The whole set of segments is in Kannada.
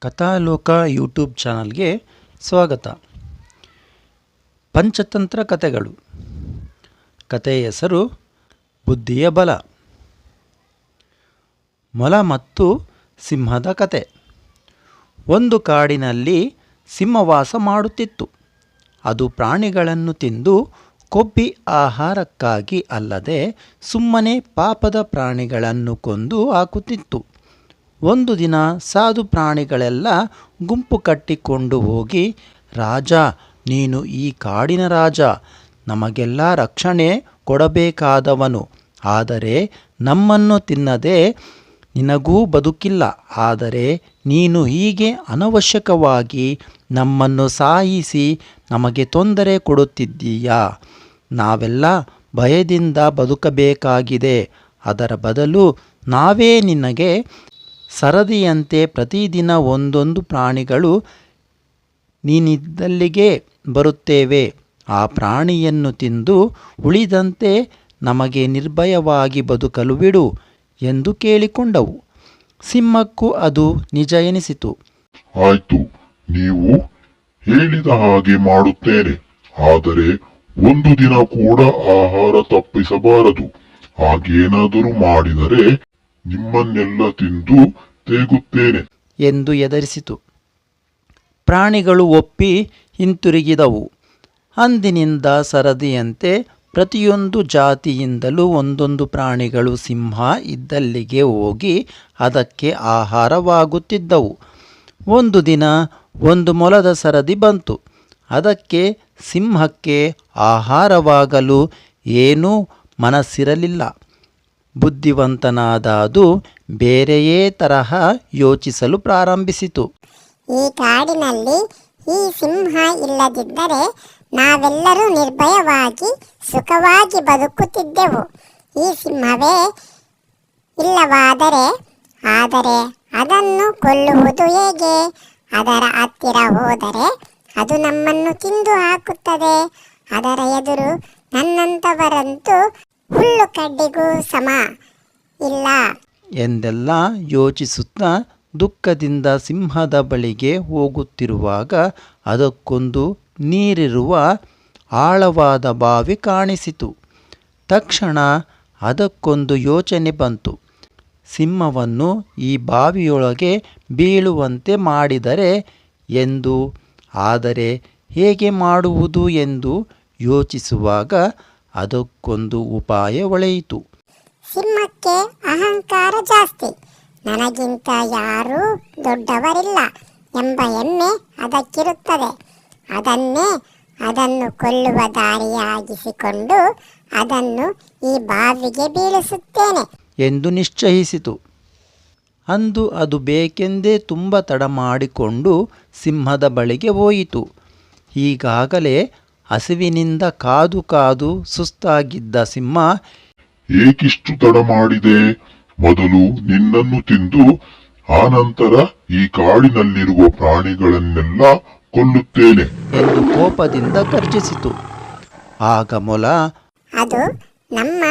ಕಥಾಲೋಕ ಯೂಟ್ಯೂಬ್ ಚಾನಲ್ಗೆ ಸ್ವಾಗತ. ಪಂಚತಂತ್ರ ಕಥೆಗಳು. ಕಥೆಯ ಹೆಸರು ಬುದ್ಧಿಯ ಬಲ. ಮೊಲ ಮತ್ತು ಸಿಂಹದ ಕತೆ ಒಂದು ಕಾಡಿನಲ್ಲಿ ಸಿಂಹವಾಸ ಮಾಡುತ್ತಿತ್ತು. ಅದು ಪ್ರಾಣಿಗಳನ್ನು ತಿಂದು ಕೊಬ್ಬಿ ಆಹಾರಕ್ಕಾಗಿ ಅಲ್ಲದೆ ಸುಮ್ಮನೆ ಪಾಪದ ಪ್ರಾಣಿಗಳನ್ನು ಕೊಂದು ಹಾಕುತ್ತಿತ್ತು. ಒಂದು ದಿನ ಸಾಧು ಪ್ರಾಣಿಗಳೆಲ್ಲ ಗುಂಪು ಕಟ್ಟಿಕೊಂಡು ಹೋಗಿ, ರಾಜ, ನೀನು ಈ ಕಾಡಿನ ರಾಜ, ನಮಗೆಲ್ಲ ರಕ್ಷಣೆ ಕೊಡಬೇಕಾದವನು. ಆದರೆ ನಮ್ಮನ್ನು ತಿನ್ನದೆ ನಿನಗೂ ಬದುಕಿಲ್ಲ. ಆದರೆ ನೀನು ಹೀಗೆ ಅನವಶ್ಯಕವಾಗಿ ನಮ್ಮನ್ನು ಸಾಯಿಸಿ ನಮಗೆ ತೊಂದರೆ ಕೊಡುತ್ತಿದ್ದೀಯಾ? ನಾವೆಲ್ಲ ಭಯದಿಂದ ಬದುಕಬೇಕಾಗಿದೆ. ಅದರ ಬದಲು ನಾವೇ ನಿನಗೆ ಸರದಿಯಂತೆ ಪ್ರತಿದಿನ ಒಂದೊಂದು ಪ್ರಾಣಿಗಳು ನೀನಿದ್ದಲ್ಲಿಗೆ ಬರುತ್ತೇವೆ. ಆ ಪ್ರಾಣಿಯನ್ನು ತಿಂದು ಉಳಿದಂತೆ ನಮಗೆ ನಿರ್ಭಯವಾಗಿ ಬದುಕಲು ಬಿಡು ಎಂದು ಕೇಳಿಕೊಂಡವು. ಸಿಂಹಕ್ಕೂ ಅದು ನಿಜ ಎನಿಸಿತು. ಆಯ್ತು, ನೀವು ಹೇಳಿದ ಹಾಗೆ ಮಾಡುತ್ತೇನೆ. ಆದರೆ ಒಂದು ದಿನ ಕೂಡ ಆಹಾರ ತಪ್ಪಿಸಬಾರದು. ಹಾಗೇನಾದರೂ ಮಾಡಿದರೆ ನಿಮ್ಮನ್ನೆಲ್ಲ ತಿಂದು ತೇಗುತ್ತೇನೆ ಎಂದು ಎದರಿಸಿತು. ಪ್ರಾಣಿಗಳು ಒಪ್ಪಿ ಹಿಂತಿರುಗಿದವು. ಅಂದಿನಿಂದ ಸರದಿಯಂತೆ ಪ್ರತಿಯೊಂದು ಜಾತಿಯಿಂದಲೂ ಒಂದೊಂದು ಪ್ರಾಣಿಗಳು ಸಿಂಹ ಇದ್ದಲ್ಲಿಗೆ ಹೋಗಿ ಅದಕ್ಕೆ ಆಹಾರವಾಗುತ್ತಿದ್ದವು. ಒಂದು ದಿನ ಒಂದು ಮೊಲದ ಸರದಿ ಬಂತು. ಅದಕ್ಕೆ ಸಿಂಹಕ್ಕೆ ಆಹಾರವಾಗಲು ಏನೂ ಮನಸ್ಸಿರಲಿಲ್ಲ. ಬುದ್ಧಿವಂತನಾದ ಅದು ಬೇರೆಯೇ ತರಹ ಯೋಚಿಸಲು ಪ್ರಾರಂಭಿಸಿತು. ಈ ಕಾಡಿನಲ್ಲಿ ಈ ಸಿಂಹ ಇಲ್ಲದಿದ್ದರೆ ನಾವೆಲ್ಲರೂ ನಿರ್ಭಯವಾಗಿ ಸುಖವಾಗಿ ಬದುಕುತ್ತಿದ್ದೆವು. ಈ ಸಿಂಹವೇ ಇಲ್ಲವಾದರೆ, ಆದರೆ ಅದನ್ನು ಕೊಲ್ಲುವುದು ಹೇಗೆ? ಅದರ ಹತ್ತಿರ ಹೋದರೆ ಅದು ನಮ್ಮನ್ನು ತಿಂದು ಹಾಕುತ್ತದೆ. ಅದರ ಎದುರು ನನ್ನಂಥವರಂತೂ ಹುಲ್ಲು ಕಡ್ಡಿಗೂ ಸಮ. ಇಲ್ಲ. ಎಂದೆಲ್ಲ ಯೋಚಿಸುತ್ತಾ ದುಃಖದಿಂದ ಸಿಂಹದ ಬಳಿಗೆ ಹೋಗುತ್ತಿರುವಾಗ ಅದಕ್ಕೊಂದು ನೀರಿರುವ ಆಳವಾದ ಬಾವಿ ಕಾಣಿಸಿತು. ತಕ್ಷಣ ಅದಕ್ಕೊಂದು ಯೋಚನೆ ಬಂತು. ಸಿಂಹವನ್ನು ಈ ಬಾವಿಯೊಳಗೆ ಬೀಳುವಂತೆ ಮಾಡಿದರೆ ಎಂದು, ಆದರೆ ಹೇಗೆ ಮಾಡುವುದು ಎಂದು ಯೋಚಿಸುವಾಗ ಅದಕ್ಕೊಂದು ಉಪಾಯ ಒಳೆಯಿತು. ಸಿಂಹಕ್ಕೆ ಅಹಂಕಾರ ಜಾಸ್ತಿ. ನನಗಿಂತ ಯಾರೂ ದೊಡ್ಡವರಿಲ್ಲ ಎಂಬ ಹೆಮ್ಮೆ ಅದಕ್ಕಿರುತ್ತದೆ. ಅದನ್ನೇ ಅದನ್ನು ಕೊಲ್ಲುವ ದಾರಿಯಾಗಿಸಿಕೊಂಡು ಅದನ್ನು ಈ ಬಾವಿಗೆ ಬೀಳಿಸುತ್ತೇನೆ. ಎಂದು ನಿಶ್ಚಯಿಸಿತು. ಅಂದು ಅದು ಬೇಕೆಂದೇ ತುಂಬ ತಡ ಮಾಡಿಕೊಂಡು ಸಿಂಹದ ಬಳಿಗೆ ಹೋಯಿತು. ಈಗಾಗಲೇ ಹಸಿವಿನಿಂದ ಕಾದು ಕಾದು ಸುಸ್ತಾಗಿದ್ದ ಸಿಂಹ ಏಕಿಷ್ಟು ತಡ ಮಾಡಿದೆ. ಮೊದಲು ನಿನ್ನನ್ನು ತಿಂದು ಆನಂತರ ಈ ಕಾಡಿನಲ್ಲಿರುವ ಪ್ರಾಣಿಗಳನ್ನೆಲ್ಲ ಕೊಲ್ಲುತ್ತೇನೆ. ಎಂದು ಕೋಪದಿಂದ ಗರ್ಜಿಸಿತು. ಆಗ ಮೊಲ ಅದು ನಮ್ಮ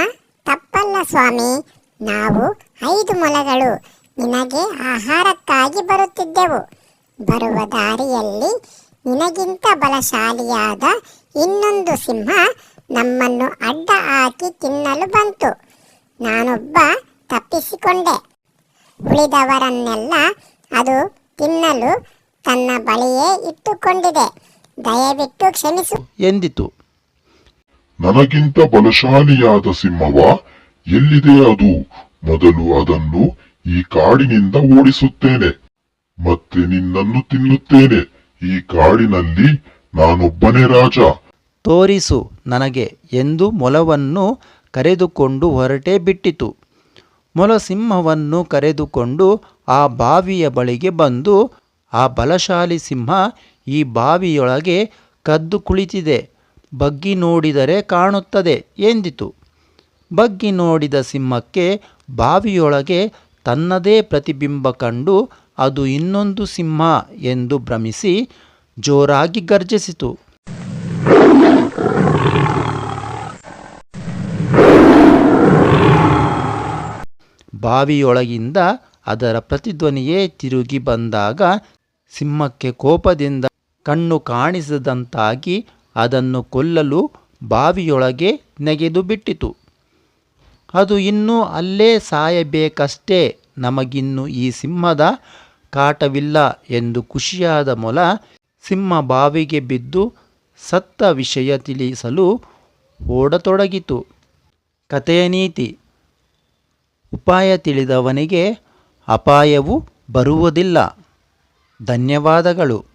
ತಪ್ಪಲ್ಲ ಸ್ವಾಮಿ. ನಾವು ಐದು ಮೊಲಗಳು ನಿನಗೆ ಆಹಾರಕ್ಕಾಗಿ ಬರುತ್ತಿದ್ದೆವು. ಬರುವ ದಾರಿಯಲ್ಲಿ ನಿನಗಿಂತ ಬಲಶಾಲಿಯಾದ ಇನ್ನೊಂದು ಸಿಂಹ ನಮ್ಮನ್ನು ಅಡ್ಡ ಹಾಕಿ ತಿನ್ನಲು ಬಂತು. ನಾನೊಬ್ಬ ತಪ್ಪಿಸಿಕೊಂಡೆ. ಉಳಿದವರನ್ನೆಲ್ಲ ಅದು ತಿನ್ನಲು ತನ್ನ ಬಳಿಯೇ ಇಟ್ಟುಕೊಂಡಿದೆ. ದಯವಿಟ್ಟು ಕ್ಷಮಿಸು. ಎಂದಿತು? ನನಗಿಂತ ಬಲಶಾಲಿಯಾದ ಸಿಂಹವ ಎಲ್ಲಿದೆ ಅದು? ಮೊದಲು ಅದನ್ನು ಈ ಕಾಡಿನಿಂದ ಓಡಿಸುತ್ತೇನೆ. ಮತ್ತೆ ನಿನ್ನನ್ನು ತಿನ್ನುತ್ತೇನೆ. ಈ ಕಾಡಿನಲ್ಲಿ ನಾನೊಬ್ಬನೇ ರಾಜ. ತೋರಿಸು ನನಗೆ ಎಂದು ಮೊಲವನ್ನು ಕರೆದುಕೊಂಡು ಹೊರಟೇ ಬಿಟ್ಟಿತು. ಮೊಲ ಸಿಂಹವನ್ನು ಕರೆದುಕೊಂಡು ಆ ಬಾವಿಯ ಬಳಿಗೆ ಬಂದು ಆ ಬಲಶಾಲಿ ಸಿಂಹ ಈ ಬಾವಿಯೊಳಗೆ ಕದ್ದು ಕುಳಿತಿದೆ. ಬಗ್ಗಿ ನೋಡಿದರೆ ಕಾಣುತ್ತದೆ ಎಂದಿತು. ಬಗ್ಗಿ ನೋಡಿದ ಸಿಂಹಕ್ಕೆ ಬಾವಿಯೊಳಗೆ ತನ್ನದೇ ಪ್ರತಿಬಿಂಬ ಕಂಡು ಅದು ಇನ್ನೊಂದು ಸಿಂಹ ಎಂದು ಭ್ರಮಿಸಿ ಜೋರಾಗಿ ಗರ್ಜಿಸಿತು. ಬಾವಿಯೊಳಗಿಂದ ಅದರ ಪ್ರತಿಧ್ವನಿಯೇ ತಿರುಗಿ ಬಂದಾಗ ಸಿಂಹಕ್ಕೆ ಕೋಪದಿಂದ ಕಣ್ಣು ಕಾಣಿಸದಂತಾಗಿ ಅದನ್ನು ಕೊಲ್ಲಲು ಬಾವಿಯೊಳಗೆ ನೆಗೆದು ಬಿಟ್ಟಿತು. ಅದು ಇನ್ನೂ ಅಲ್ಲೇ ಸಾಯಬೇಕಷ್ಟೇ, ನಮಗಿನ್ನು ಈ ಸಿಂಹದ ಕಾಟವಿಲ್ಲ ಎಂದು ಖುಷಿಯಾದ ಮೊಲ ಸಿಂಹ ಬಾವಿಗೆ ಬಿದ್ದು ಸತ್ತ ವಿಷಯ ತಿಳಿಸಲು ಓಡತೊಡಗಿತು. ಕಥೆಯ ನೀತಿ. ಉಪಾಯ ತಿಳಿದವನಿಗೆ ಅಪಾಯವು ಬರುವುದಿಲ್ಲ. ಧನ್ಯವಾದಗಳು.